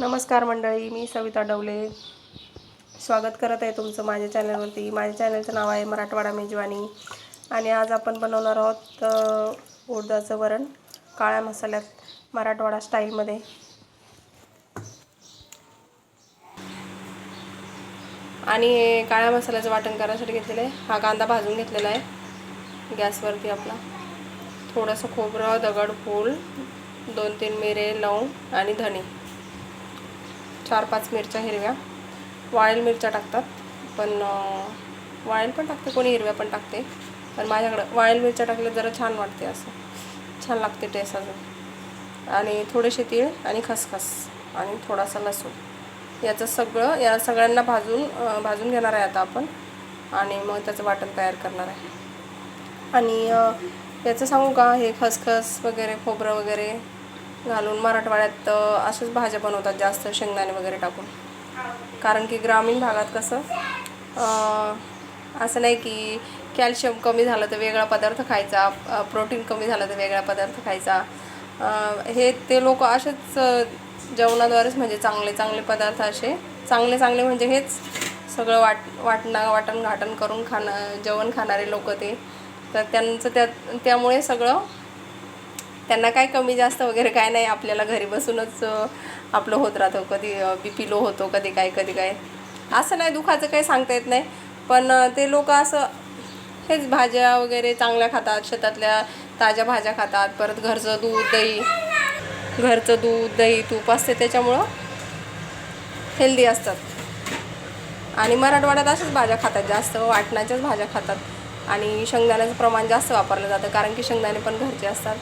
नमस्कार मंडळी मी सविता डवले. स्वागत करत आहे तुमचं माझ्या चॅनलवरती. माझ्या चॅनलचं नाव आहे मराठवाडा मेजवानी. आणि आज आपण बनवणार आहोत उडदाचं वरण काळ्या मसाल्यात मराठवाडा स्टाईलमध्ये. आणि काळ्या मसाल्याचं वाटण करायसाठी घेतलेलं आहे. हा कांदा भाजून घेतलेला आहे. गॅसवरती आपला. थोडंसं खोबरं दगड फूल दोन तीन मिरे लवंग आणि धणे. चार पाच मिरच्या हिरव्या. वाळेल मिरच्या टाकतात. पण वाळेल पण टाकते कोणी हिरव्या पण टाकते. पण माझ्याकडं वाळेल मिरच्या टाकल्या जरा छान वाटते असं. छान लागते टेस्ट अजून. आणि थोडेसे तीळ आणि खसखस आणि थोडासा लसूण. याचं सगळं या सगळ्यांना भाजून भाजून घेणार आहे आता आपण. आणि मग त्याचं वाटण तयार करणार आहे. आणि याचं सांगू का? हे खसखस वगैरे खोबरं वगैरे. घालून मराठवाड्यात अशाच भाज्या बनवतात जास्त शेंगदाणे वगैरे टाकून. कारण की ग्रामीण भागात कसं असं नाही की कॅल्शियम कमी झालं तर वेगळा पदार्थ खायचा प्रोटीन कमी झालं तर वेगळा पदार्थ खायचा. हे ते लोक असेच जेवणाद्वारेच म्हणजे चांगले चांगले पदार्थ असे चांगले चांगले म्हणजे हेच सगळं वाट वाटणं वाटण घाटण करून खाणं जेवण खाणारे लोक ते. तर त्यांचं त्या त्यामुळे सगळं त्यांना काय कमी जास्त वगैरे काय नाही आपल्याला घरी बसूनच आपलं होत राहतं. कधी बी पी लो होतो कधी काय कधी काय. असं नाही दुखाचं काही सांगता येत नाही. पण ते लोक असं हेच भाज्या वगैरे चांगल्या खातात शेतातल्या ताज्या भाज्या खातात. परत घरचं दूध दही घरचं दूध दही तूप असते त्याच्यामुळं हेल्दी असतात. आणि मराठवाड्यात अशाच भाज्या खातात जास्त वाटणाच्याच भाज्या खातात. आणि शेंगदाण्याचं प्रमाण जास्त वापरलं जातं कारण की शेंगदाणे पण घरचे असतात.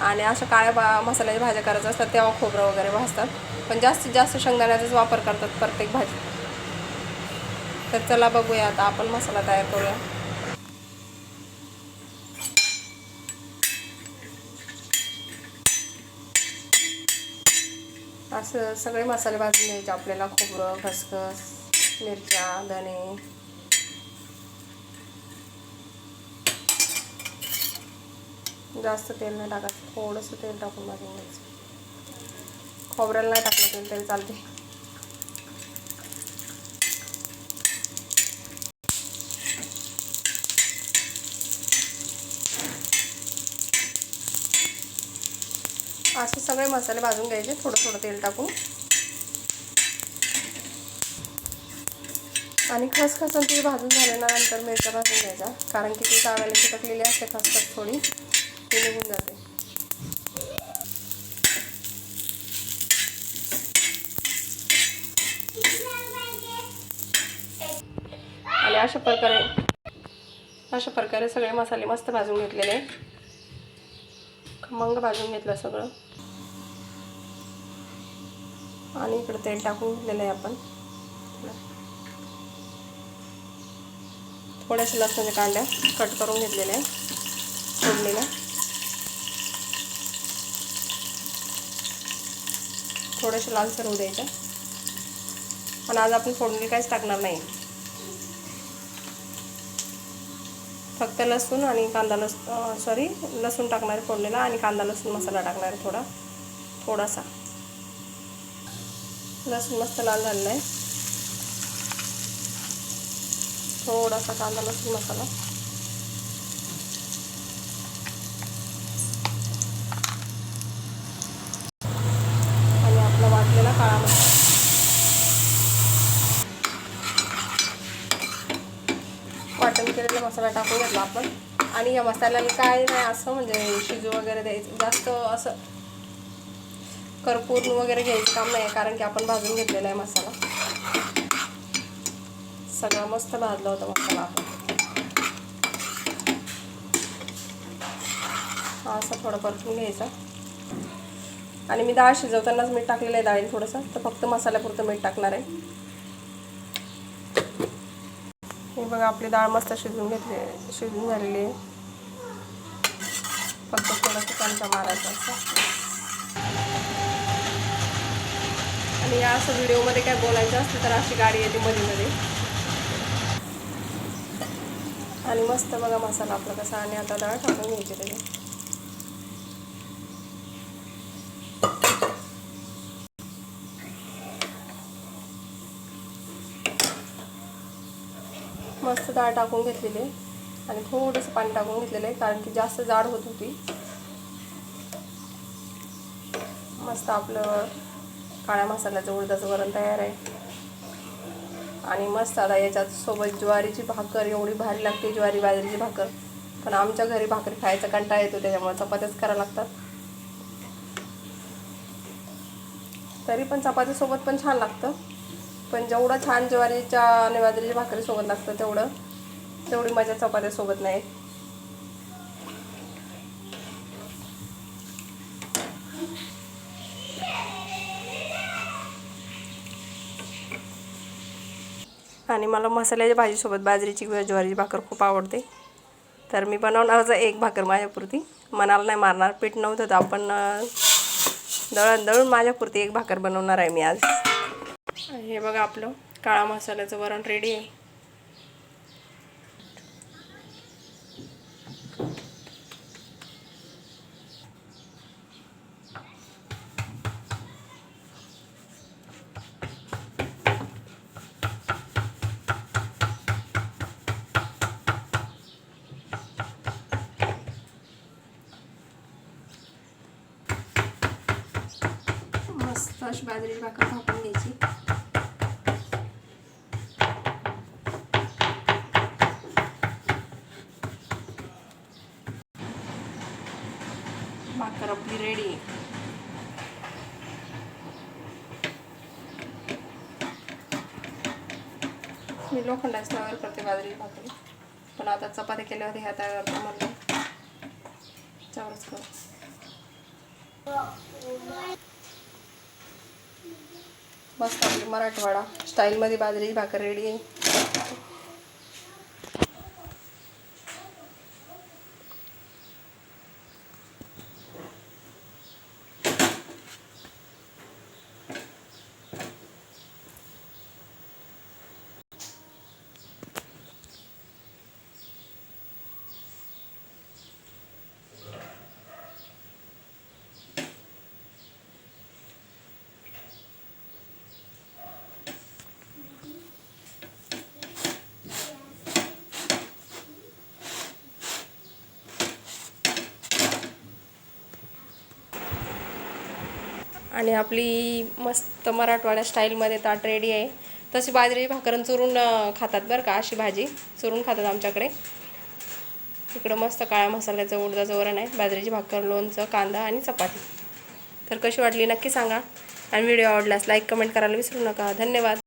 आणि अशा काळ्या बा मसाल्याच्या भाज्या करायच्या असतात तेव्हा खोबरं वगैरे भाजतात. पण जास्तीत जास्त शेंगदाण्याचाच वापर करतात प्रत्येक भाजी. तर चला बघूया आता आपण मसाला तयार करूया. असं सगळे मसाले भाजून घ्यायचे आपल्याला. खोबरं खसखस मिरच्या धणे जास्त तेल नाही टाकायचं थोडंसं तेल टाकून भाजून घ्यायचं. खोबऱ्याला नाही टाकलं तेल तेल चालते. असे सगळे मसाले भाजून घ्यायचे थोडं थोडं तेल टाकून. आणि खसखस आणि ती भाजून झाल्यानंतर मिरच्या भाजून घ्यायचा कारण की ती ताव्याला चिटकलेली असते खसखस थोडी. ती निघून जाते आणि अशा प्रकारे अशा प्रकारे सगळे मसाले मस्त भाजून घेतलेले आहे. खमंग भाजून घेतलं सगळं. आणि इकडे तेल टाकून घेतलेलं आहे आपण. थोड्याशा लसणाच्या कांड्या कट करून घेतलेल्या आहे फोडलेल्या थोडंसं लालसर होऊ द्यायचं. पण आज आपण फोडणी काहीच टाकणार नाही. फक्त लसूण आणि कांदा लस सॉरी लसूण टाकणार आहे फोडणीला आणि कांदा लसूण मसाला टाकणार आहे थोडा थोडासा. लसूण मस्त लाल झालेला आहे. थोडासा कांदा लसूण मसाला आणि आपला वाटलेला काळा मसाला वाटण केलेला मसाला टाकून घेतला आपण. आणि या मसाल्याला काय नाही असं म्हणजे शिजू वगैरे द्यायचं. जास्त असं करपूर्ण वगैरे घ्यायचं काम नाही कारण की आपण भाजून घेतलेला आहे मसाला. सगळा मस्त भाजला होता मसाला आपण. हा थोडं परतून घ्यायचा. आणि मी डाळ शिजवतानाच मीठ टाकलेलं आहे डाळी थोडंसं. तर फक्त मसाल्यापुरतं मीठ टाकणार आहे. हे बघा आपली डाळ मस्त शिजवून घेतली शिजून झालेली आहे. फक्त थोडंसं चमचा मारायचा असं आणि या असं व्हिडिओमध्ये काय बोलायचं असतं तर अशी गाडी येते मध्ये मध्ये आणि मस्त बघा मसाला आपला कसा आणि आता डाळ टाकून घ्यायची त्याची. मस्त डाळ टाकून घेतलेली आहे. आणि थोडंसं पाणी टाकून घेतलेलं आहे कारण की जास्त जाड होत होती. मस्त आपलं काळ्या मसाल्याचं उडदाचं वरण तयार आहे. आणि मस्त आता याच्यात सोबत ज्वारीची भाकर एवढी भारी लागते ज्वारी बाजरीची भाकर. पण आमच्या घरी भाकरी खायचा कंटाळा येतो त्याच्यामुळे चपात्याच करायला लागतात. तरी पण चपातीसोबत पण छान लागतं. पण जेवढं छान ज्वारीच्या आणि बाजरीच्या भाकरीसोबत लागतं तेवढं तेवढी मजा चपात्यासोबत नाही. आणि मला मसाल्याच्या भाजीसोबत बाजरीची किंवा ज्वारीची भाकर खूप आवडते. तर मी बनवणारच एक भाकर माझ्यापुरती. मनाला नाही मारणार पीठ नव्हतं तर आपण अं, दळण दळून माझ्यापुरती एक भाकर बनवणार आहे मी आज. हे बघा आपलं काळा मसाल्याचं वरण रेडी आहे. मस्त अशी बाजरीची भाकर थापून घ्यायची भाकर आपली रेडी आहे मी लोखंडाच तयार करते बाजरी भाकरी. पण आता चपाती केल्या होत्या ह्या तयार म्हणलं त्यावरच कर मस्त आपली मराठवाडा. स्टाईलमध्ये बाजरी भाकर रेडी आहे. आणि आपली मस्त मराठवाड्या स्टाईलमध्ये ताट रेडी आहे. तशी बाजरी भाकरण चुरून खातात बरं का अशी भाजी. चुरून खातात आमच्याकडे. इकडं मस्त काळ्या मसाल्याचं उडदाचं वरण आहे. बाजरीची भाकर लोणचं कांदा आणि चपाती. तर कशी वाटली नक्की सांगा. आणि व्हिडिओ आवडल्यास लाईक कमेंट करायला विसरू नका. धन्यवाद.